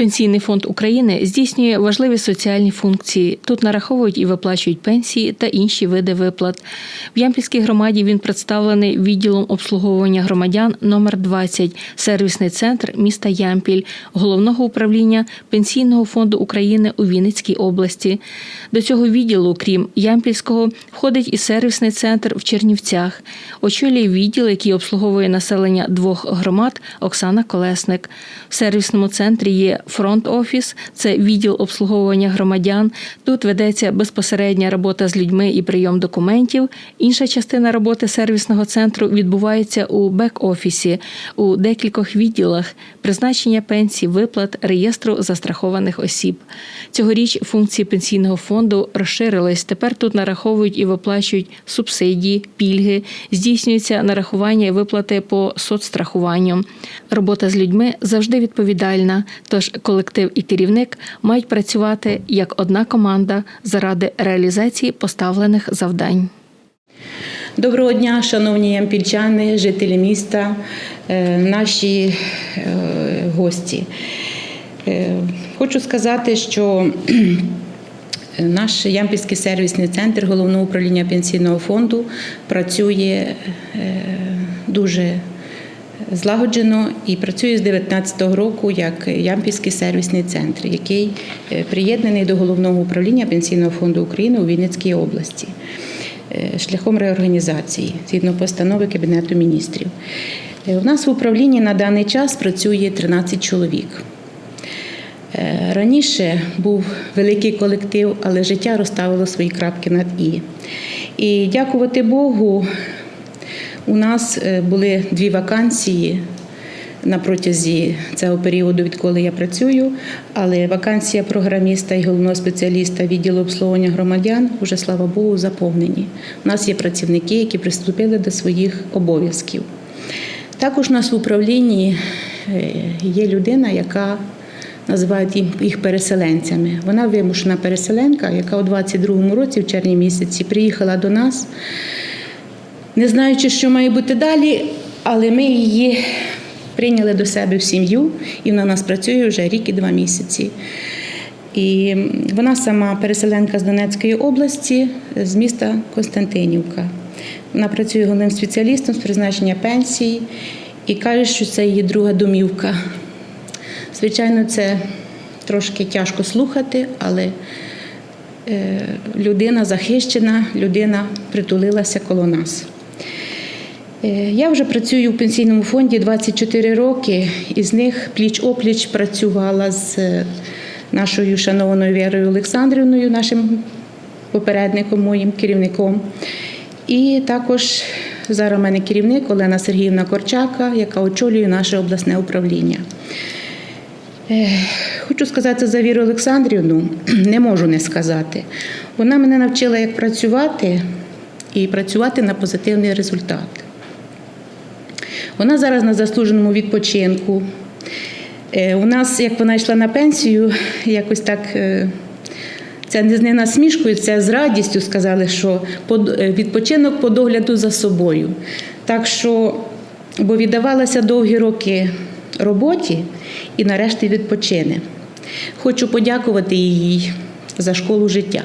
Пенсійний фонд України здійснює важливі соціальні функції. Тут нараховують і виплачують пенсії та інші види виплат. В Ямпільській громаді він представлений відділом обслуговування громадян номер 20 сервісний центр міста Ямпіль, головного управління Пенсійного фонду України у Вінницькій області. До цього відділу, крім Ямпільського, входить і сервісний центр в Чернівцях. Очолює відділ, який обслуговує населення двох громад, Оксана Колесник. В сервісному центрі є фронт-офіс, це відділ обслуговування громадян. Тут ведеться безпосередня робота з людьми і прийом документів. Інша частина роботи сервісного центру відбувається у бек-офісі, у декількох відділах призначення пенсій, виплат, реєстру застрахованих осіб. Цьогоріч функції пенсійного фонду розширились. Тепер тут нараховують і виплачують субсидії, пільги, здійснюється нарахування і виплати по соцстрахуванню. Робота з людьми завжди відповідальна. Тож колектив і керівник мають працювати як одна команда заради реалізації поставлених завдань. Доброго дня, шановні ямпільчани, жителі міста, е, наші е, гості. Е, Хочу сказати, що наш Ямпільський сервісний центр головного управління пенсійного фонду працює дуже злагоджено і працює з 2019 року як Ямпільський сервісний центр, який приєднаний до головного управління пенсійного фонду України у Вінницькій області е, шляхом реорганізації згідно постанови Кабінету міністрів. Е, У нас в управлінні на даний час працює 13 чоловік. Е, Раніше був великий колектив, але життя розставило свої крапки над І. І дякувати Богу, у нас е, були дві вакансії на протязі цього періоду, відколи я працюю. Але вакансія програміста і головного спеціаліста відділу обслуговування громадян вже, слава Богу, заповнені. У нас є працівники, які приступили до своїх обов'язків. Також у нас в управлінні е, є людина, яка називають їх переселенцями. Вона вимушена переселенка, яка у 22-му році, в червні місяці, приїхала до нас, не знаючи, що має бути далі, але ми її прийняли до себе в сім'ю, і вона у нас працює вже рік і два місяці. І вона сама переселенка з Донецької області, з міста Константинівка. Вона працює головним спеціалістом з призначення пенсії і каже, що це її друга домівка. Звичайно, це трошки тяжко слухати, але е, людина захищена, людина притулилася коло нас. Е, Я вже працюю в пенсійному фонді 24 роки, із них пліч-опліч працювала з е, нашою шанованою Вірою Олександрівною, нашим попередником, моїм керівником. І також зараз у мене керівник Олена Сергіївна Корчака, яка очолює наше обласне управління. Е, Хочу сказати за Віру Олександрівну, не можу не сказати. Вона мене навчила, як працювати і працювати на позитивний результат. Вона зараз на заслуженому відпочинку. Е, У нас, як вона йшла на пенсію, якось так. е, Це не насмішкою, це з радістю сказали, що е, відпочинок по догляду за собою. Так що, бо віддавалася довгі роки роботі і нарешті відпочине. Хочу подякувати їй за школу життя.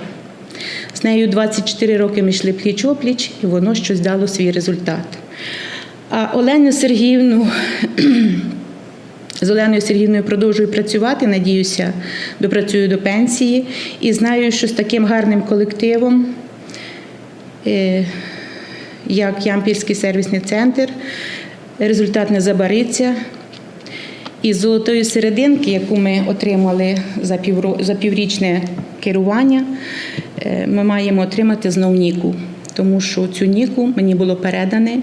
З нею 24 роки ми йшли пліч-опліч, і воно щось дало свій результат. А Олену Сергіївну з Оленою Сергіївною продовжую працювати. Надіюся, допрацюю до пенсії. І знаю, що з таким гарним колективом, е, як Ямпільський сервісний центр, результат не забариться. І з золотої серединки, яку ми отримали за, за піврічне керування, е, ми маємо отримати знов Ніку. Тому що цю Ніку мені було передане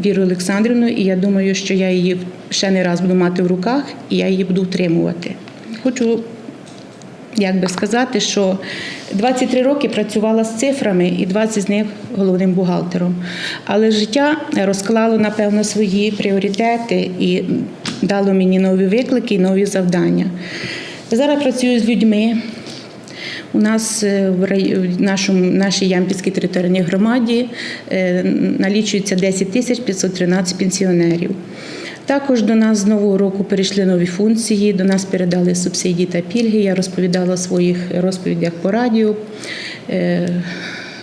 Вірою Олександрівною, і я думаю, що я її ще не раз буду мати в руках, і я її буду утримувати. Хочу як би сказати, що 23 роки працювала з цифрами і 20 з них головним бухгалтером. Але життя розклало, напевно, свої пріоритети і дало мені нові виклики і нові завдання. Зараз працюю з людьми. У нас е, в нашому, нашій Ямпільській територіальній громаді е, налічується 10 тисяч 513 пенсіонерів. Також до нас з нового року перейшли нові функції. До нас передали субсидії та пільги. Я розповідала в своїх розповідях по радіо.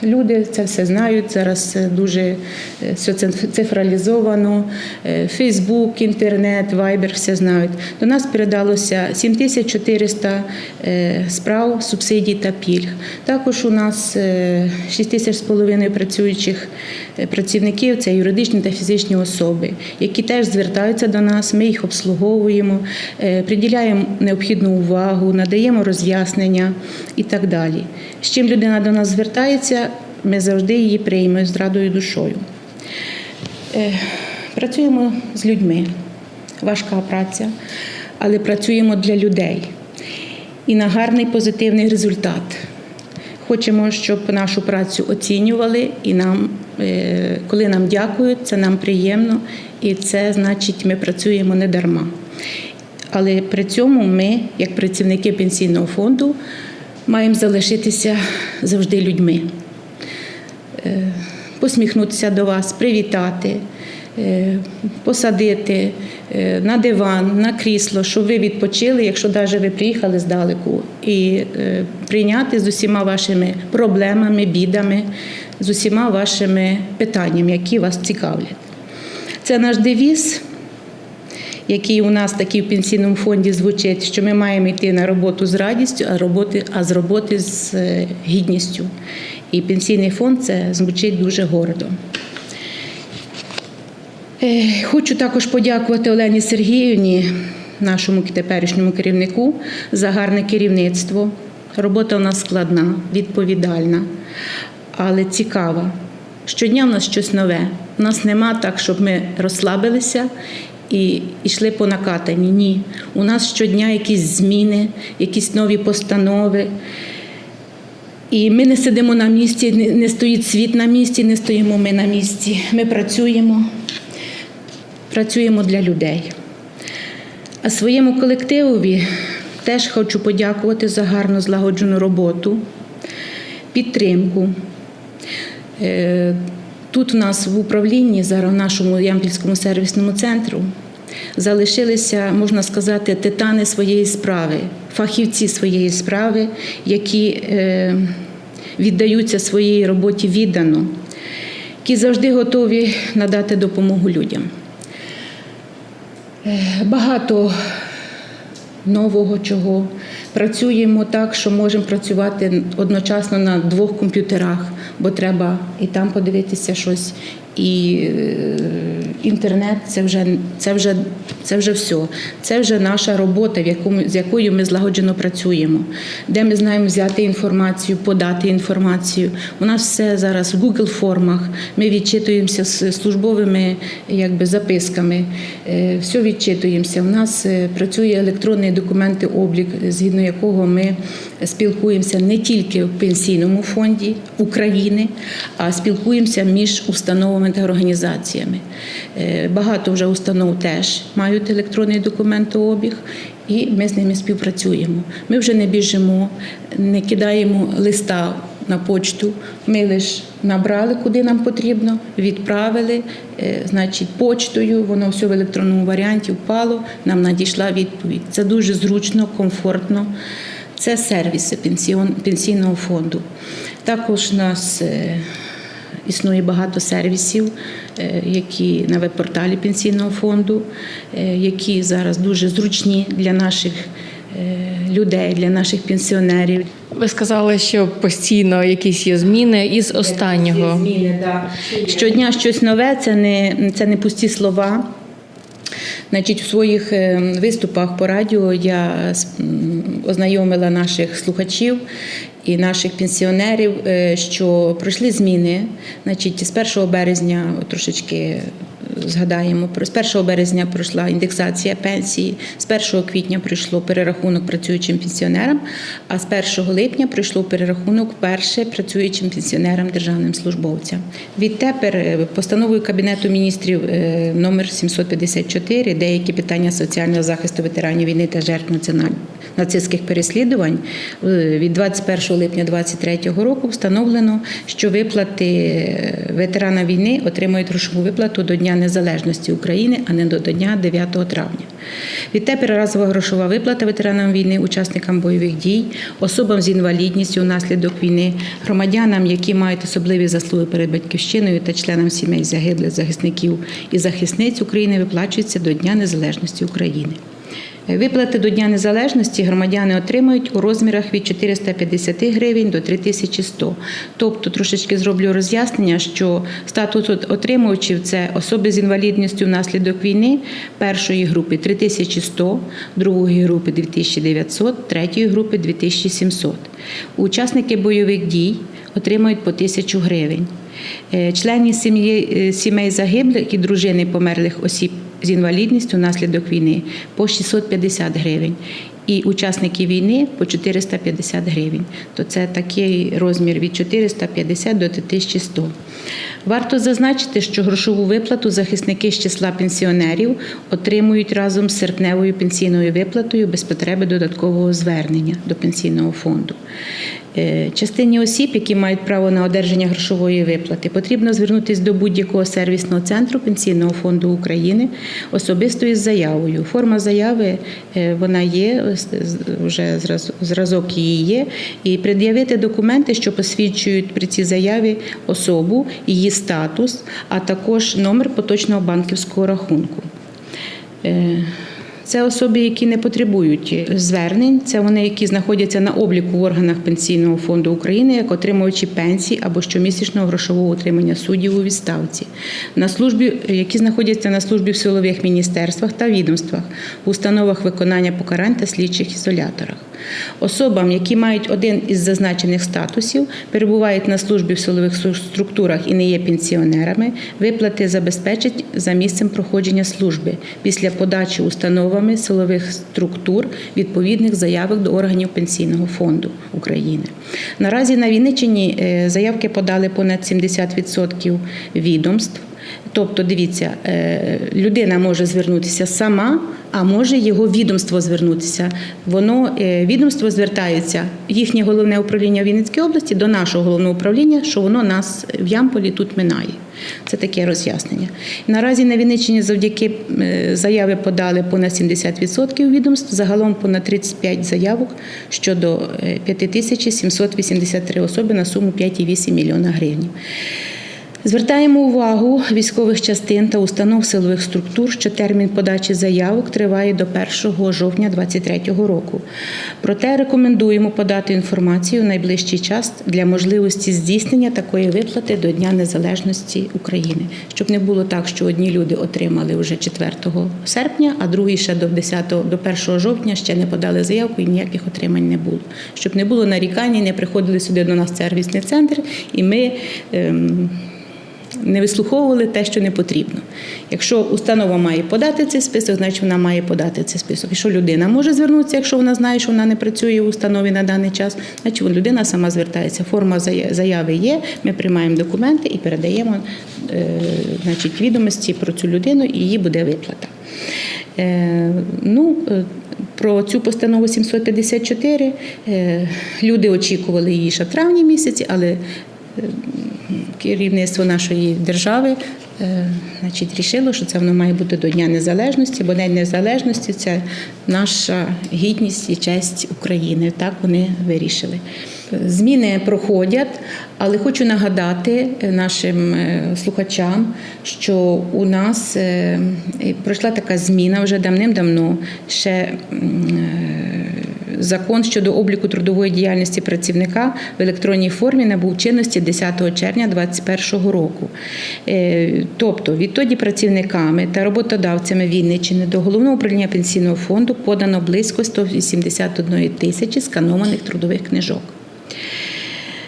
Е, Люди це все знають. Зараз дуже е, все цифралізовано. Е, Фейсбук, інтернет, вайбер все знають. До нас передалося 7400 е, справ, субсидій та пільг. Також у нас е, 6 тисяч з половиною працюючих е, працівників це юридичні та фізичні особи, які теж звертаються до нас. Ми їх обслуговуємо, е, приділяємо необхідну увагу, надаємо роз'яснення і так далі. З чим людина до нас звертається, ми завжди її приймемо з радою душою. Е, Працюємо з людьми. Важка праця, але працюємо для людей і на гарний позитивний результат. Хочемо, щоб нашу працю оцінювали, і нам, е, коли нам дякують, це нам приємно, і це значить, ми працюємо не дарма. Але при цьому ми, як працівники пенсійного фонду, маємо залишитися завжди людьми посміхнутися до вас, привітати, е, посадити е, на диван, на крісло, щоб ви відпочили, якщо навіть ви приїхали здалеку, і е, прийняти з усіма вашими проблемами, бідами, з усіма вашими питаннями, які вас цікавлять. Це наш девіз, який у нас такий в пенсійному фонді звучить, що ми маємо йти на роботу з радістю, а, роботи, а з роботи з е, гідністю. І пенсійний фонд це звучить дуже гордо. Е, Хочу також подякувати Олені Сергіївні, нашому теперішньому керівнику, за гарне керівництво. Робота у нас складна, відповідальна, але цікава. Щодня в нас щось нове. У нас нема так, щоб ми розслабилися і йшли по накатанні. Ні. У нас щодня якісь зміни, якісь нові постанови. І ми не сидимо на місці, не- стоїть світ на місці, не стоїмо ми на місці. Ми працюємо, працюємо для людей. А своєму колективові теж хочу подякувати за гарно злагоджену роботу, підтримку. Е, Тут у нас в управлінні, зараз в нашому Ямпільському сервісному центру, залишилися, можна сказати, титани своєї справи, фахівці своєї справи, які е, віддаються своїй роботі віддано, які завжди готові надати допомогу людям. Е, Багато нового чого. Працюємо так, що можемо працювати одночасно на двох комп'ютерах, бо треба і там подивитися щось, і е, інтернет це вже, це вже, це вже все. Це вже наша робота, в якому, з якою ми злагоджено працюємо, де ми знаємо взяти інформацію, подати інформацію. У нас все зараз в Google формах. Ми відчитуємося з службовими якби, записками, е, все відчитуємося. У нас е, працює електронний документооблік, згідно якого ми спілкуємося не тільки в пенсійному фонді України, а спілкуємося між установами та організаціями. Е, Багато вже установ теж мають електронний документообіг. І ми з ними співпрацюємо. Ми вже не біжимо, не кидаємо листа на почту. Ми лише набрали, куди нам потрібно, відправили, е, значить, почтою, воно все в електронному варіанті впало, нам надійшла відповідь. Це дуже зручно, комфортно. Це сервіси пенсійного фонду. Також у нас е, існує багато сервісів, е, які на веб-порталі пенсійного фонду, е, які зараз дуже зручні для наших е, людей, для наших пенсіонерів. Ви сказали, що постійно якісь є зміни із останнього. Зміни, да. Щодня щось нове, це не, це не пусті слова. Значить, у своїх е, виступах по радіо я ознайомила наших слухачів і наших пенсіонерів, е, що пройшли зміни. Значить, з 1 березня трошечки згадаємо, про- з 1 березня пройшла індексація пенсії, з 1 квітня пройшло перерахунок працюючим пенсіонерам, а з 1 липня пройшло перерахунок вперше працюючим пенсіонерам державним службовцям. Відтепер е, постановою Кабінету міністрів е, номер 754 деякі питання соціального захисту ветеранів війни та жертв національ- нацистських переслідувань е, від 21 липня 23 року встановлено, що виплати е, ветерана війни отримують грошову виплату до Дня Незалежності України, а не до дня 9 травня. Відтепер разова грошова виплата ветеранам війни, учасникам бойових дій, особам з інвалідністю внаслідок війни, громадянам, які мають особливі заслуги перед батьківщиною та членам сімей загиблих захисників і захисниць України виплачується до Дня Незалежності України. Виплати до Дня Незалежності громадяни отримують у розмірах від 450 гривень до 3100. Тобто, трошечки зроблю роз'яснення, що статус отримувачів це особи з інвалідністю внаслідок війни першої групи 3100, другої групи 2900, третьої групи 2700. Учасники бойових дій отримують по 1000 гривень. Е, Членів сім'ї е, сімей загиблих і дружини померлих осіб з інвалідністю внаслідок війни по 650 гривень. І учасники війни по 450 гривень. То це такий розмір від 450 до 1100. Варто зазначити, що грошову виплату захисники з числа пенсіонерів отримують разом з серпневою пенсійною виплатою без потреби додаткового звернення до пенсійного фонду. Е, Частині осіб, які мають право на одержання грошової виплати, потрібно звернутися до будь-якого сервісного центру Пенсійного фонду України особисто із заявою. Форма заяви е, вона є, вже зразок її є, і пред'явити документи, що посвідчують при цій заяві особу, її статус, а також номер поточного банківського рахунку. Це особи, які не потребують звернень. Це вони, які знаходяться на обліку в органах Пенсійного фонду України, як отримувачі пенсій або щомісячного грошового утримання суддів у відставці, на службі, які знаходяться на службі в силових міністерствах та відомствах, установах виконання покарань та слідчих ізоляторах. Особам, які мають один із зазначених статусів, перебувають на службі в силових структурах і не є пенсіонерами, виплати забезпечать за місцем проходження служби після подачі установами силових структур відповідних заявок до органів Пенсійного фонду України. Наразі на Вінниччині е, заявки подали понад 70% відомств. Тобто, дивіться, е, людина може звернутися сама, а може його відомство звернутися. Воно е, відомство звертається їхнє головне управління в Вінницькій області до нашого головного управління, що воно нас в Ямполі тут минає. Це таке роз'яснення. Наразі на Вінниччині завдяки е, заяви подали понад 70% відомств, загалом понад 35 заявок щодо е, 5783 особи на суму 5,8 мільйона гривень. Звертаємо увагу військових частин та установ силових структур, що термін подачі заявок триває до 1 жовтня 2023 року. Проте рекомендуємо подати інформацію в найближчий час для можливості здійснення такої виплати до Дня Незалежності України, щоб не було так, що одні люди отримали вже 4 серпня, а другі ще до 10, до 1 жовтня ще не подали заявку і ніяких отримань не було. Щоб не було нарікань, не приходили сюди до нас сервісний центр, і ми. Ем, не вислуховували те, що не потрібно. Якщо установа має подати цей список, значить вона має подати цей список. Якщо людина може звернутися, якщо вона знає, що вона не працює в установі на даний час, значить людина сама звертається. Форма заяви є, ми приймаємо документи і передаємо е, значить, відомості про цю людину, і її буде виплата. Е, ну, е, про цю постанову 754 е, люди очікували її ще в травні місяці, але керівництво нашої держави е, значить, рішило, що це воно має бути до Дня Незалежності, бо День Незалежності це наша гідність і честь України. Так вони вирішили. Зміни проходять, але хочу нагадати нашим е, слухачам, що у нас е, пройшла така зміна вже давним-давно. Ще е, закон щодо обліку трудової діяльності працівника в електронній формі набув чинності 10 червня 2021 року. Е, Тобто, відтоді працівниками та роботодавцями Вінниччини до головного управління пенсійного фонду подано близько 181 тисячі сканованих трудових книжок.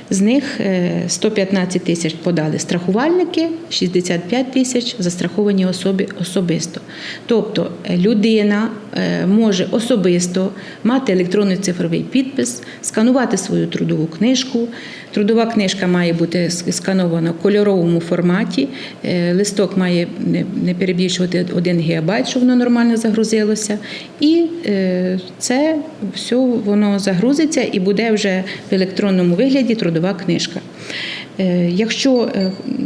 З них е, 115 тисяч подали страхувальники, 65 тисяч застраховані особи особисто. Тобто е, людина е, може особисто мати електронний цифровий підпис, сканувати свою трудову книжку, Трудова книжка має бути сканована в кольоровому форматі. Е, Листок має не, перебільшувати 1 гігабайт, щоб воно нормально загрузилося. І е, це все воно загрузиться і буде вже в електронному вигляді трудова книжка. Е, Якщо,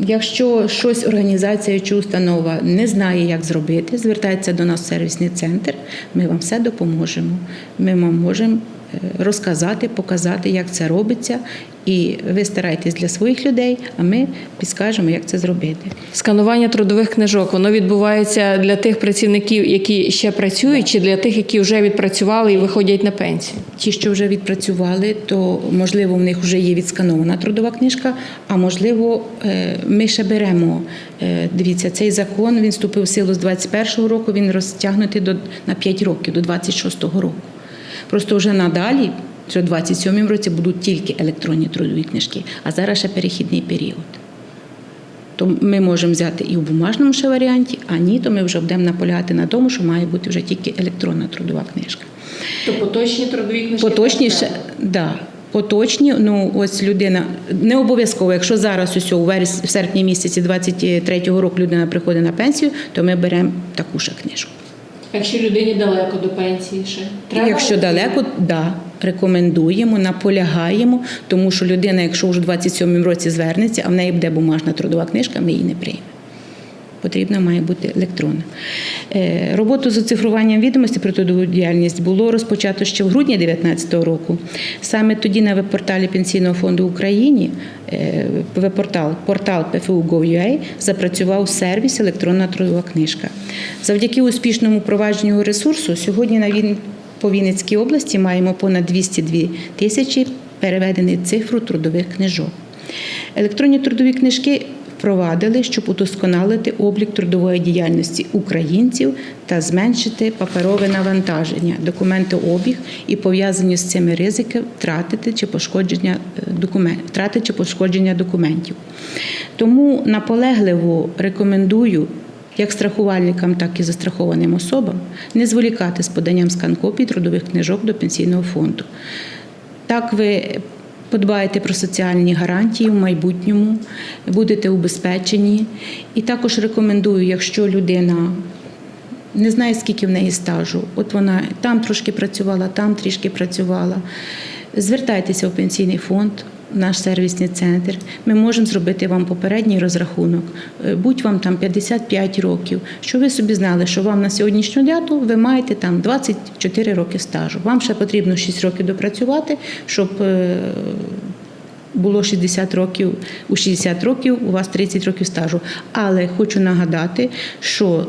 якщо щось організація чи установа не знає, як зробити, звертається до нас в сервісний центр, ми вам все допоможемо. Ми вам можемо розказати, показати, як це робиться. І ви старайтесь для своїх людей, а ми підскажемо, як це зробити. Сканування трудових книжок воно відбувається для тих працівників, які ще працюють, чи для тих, які вже відпрацювали і виходять на пенсію. Ті, що вже відпрацювали, то можливо в них вже є відсканована трудова книжка, а можливо, е, ми ще беремо. е, Дивіться, цей закон він вступив в силу з 21-го року, він розтягнутий до, на 5 років, до 26-го року. Просто вже надалі, вже в 27-му році будуть тільки електронні трудові книжки, а зараз ще перехідний період. То ми можемо взяти і в бумажному ще варіанті, а ні, то ми вже будемо наполягати на тому, що має бути вже тільки електронна трудова книжка. То поточні трудові книжки Поточніше, да. Поточні, ну ось людина не обов'язково. Якщо зараз усе у вересні, в серпні місяці 23-го року людина приходить на пенсію, то ми беремо таку ще книжку. Якщо людині далеко до пенсії ще Якщо далеко, да, рекомендуємо, наполягаємо, тому що людина, якщо вже в 27-му році звернеться, а в неї буде бумажна трудова книжка, ми її не приймемо. Потрібна має бути електронна. Е, Роботу з оцифруванням відомості про трудову діяльність було розпочато ще в грудні 2019 року. Саме тоді на веб-порталі Пенсійного фонду України е, веб-портал портал PFU.gov.ua запрацював сервіс електронна трудова книжка. Завдяки успішному провадженню ресурсу сьогодні на він по Вінницькій області маємо понад 202 тисячі переведених цифру трудових книжок. Електронні трудові книжки впровадили, щоб удосконалити облік трудової діяльності українців та зменшити паперове навантаження, документообіг і пов'язані з цими ризики втратити чи пошкодження е, втрати чи пошкодження документів. Тому наполегливо рекомендую як страхувальникам, так і застрахованим особам не зволікати з поданням скан-копій трудових книжок до пенсійного фонду. Так ви подбаєте про соціальні гарантії в майбутньому, будете убезпечені. І також рекомендую, якщо людина не знає, скільки в неї стажу, от вона там трошки працювала, там трішки працювала. Звертайтеся в пенсійний фонд, наш сервісний центр. Ми можемо зробити вам попередній розрахунок. Е, Будь вам там 55 років, що ви собі знали, що вам на сьогоднішню дату ви маєте там 24 роки стажу. Вам ще потрібно 6 років допрацювати, щоб е, було 60 років, у 60 років у вас 30 років стажу. Але хочу нагадати, що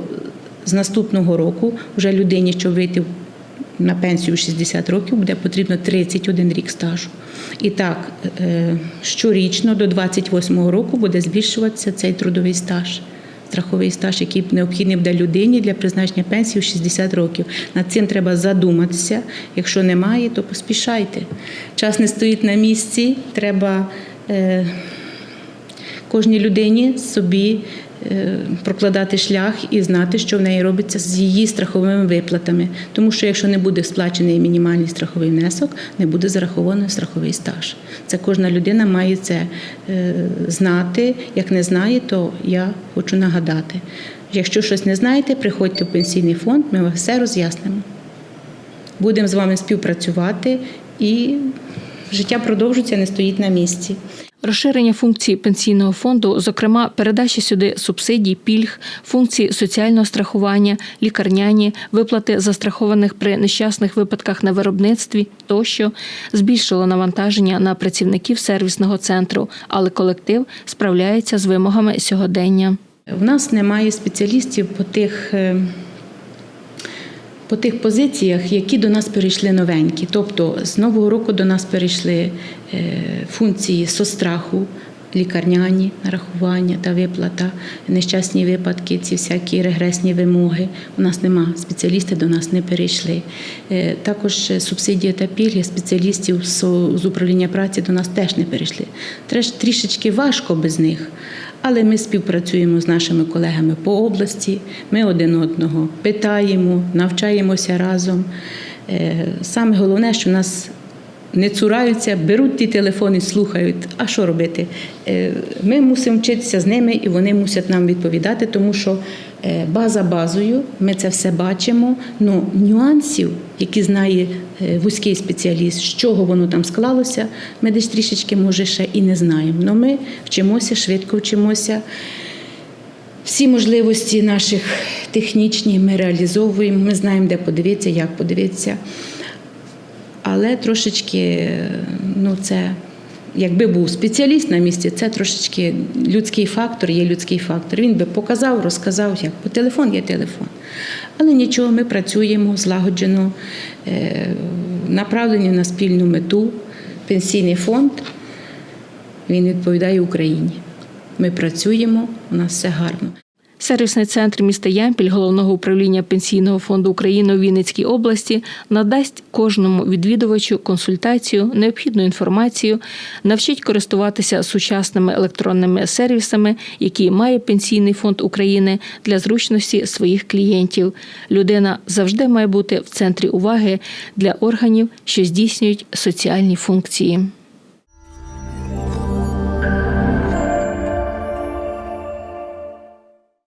з наступного року вже людині, щоб вийти на пенсію 60 років, буде потрібно 31 рік стажу. І так, е, щорічно до 28 року буде збільшуватися цей трудовий стаж. Страховий стаж, який необхідний буде людині для призначення пенсії у 60 років. Над цим треба задуматися. Якщо немає, то поспішайте. Час не стоїть на місці, треба е, кожній людині собі прокладати шлях і знати, що в неї робиться з її страховими виплатами. Тому що якщо не буде сплачений мінімальний страховий внесок, не буде зарахований страховий стаж. Це кожна людина має це е, знати. Як не знає, то я хочу нагадати. Якщо щось не знаєте, приходьте в пенсійний фонд, ми вам все роз'яснимо. Будемо з вами співпрацювати і життя продовжується, не стоїть на місці. Розширення функцій пенсійного фонду, зокрема, передача сюди субсидій, пільг, функції соціального страхування, лікарняні, виплати застрахованих при нещасних випадках на виробництві тощо збільшило навантаження на працівників сервісного центру, але колектив справляється з вимогами сьогодення. В нас немає спеціалістів по тих. Е, По тих позиціях, які до нас перейшли новенькі. Тобто з нового року до нас перейшли е, функції состраху, лікарняні нарахування та виплата, нещасні випадки, ці всякі регресні вимоги. У нас нема спеціалісти до нас не перейшли. Е, Також субсидії та пільги спеціалістів з управління праці до нас теж не перейшли. Треш- Трішечки важко без них. Але ми співпрацюємо з нашими колегами по області. Ми один одного питаємо, навчаємося разом. Е, Саме головне, що нас не цураються, беруть ті телефони, слухають. А що робити? Е, Ми мусимо вчитися з ними, і вони мусять нам відповідати, тому що е, база базою, ми це все бачимо. Ну нюансів, які знає е, вузький спеціаліст, з чого воно там склалося, ми десь трішечки може ще і не знаємо. Але ми вчимося, швидко вчимося. Всі можливості наших технічні ми реалізовуємо. Ми знаємо, де подивитися, як подивитися. Але трошечки, ну це, якби був спеціаліст на місці, це трошечки людський фактор, є людський фактор. Він би показав, розказав, як по телефон є телефон. Але нічого, ми працюємо злагоджено, е, направлені на спільну мету. Пенсійний фонд він відповідає Україні. Ми працюємо, у нас все гарно. Сервісний центр міста Ямпіль головного управління Пенсійного фонду України у Вінницькій області надасть кожному відвідувачу консультацію, необхідну інформацію, навчить користуватися сучасними електронними сервісами, які має Пенсійний фонд України для зручності своїх клієнтів. Людина завжди має бути в центрі уваги для органів, що здійснюють соціальні функції.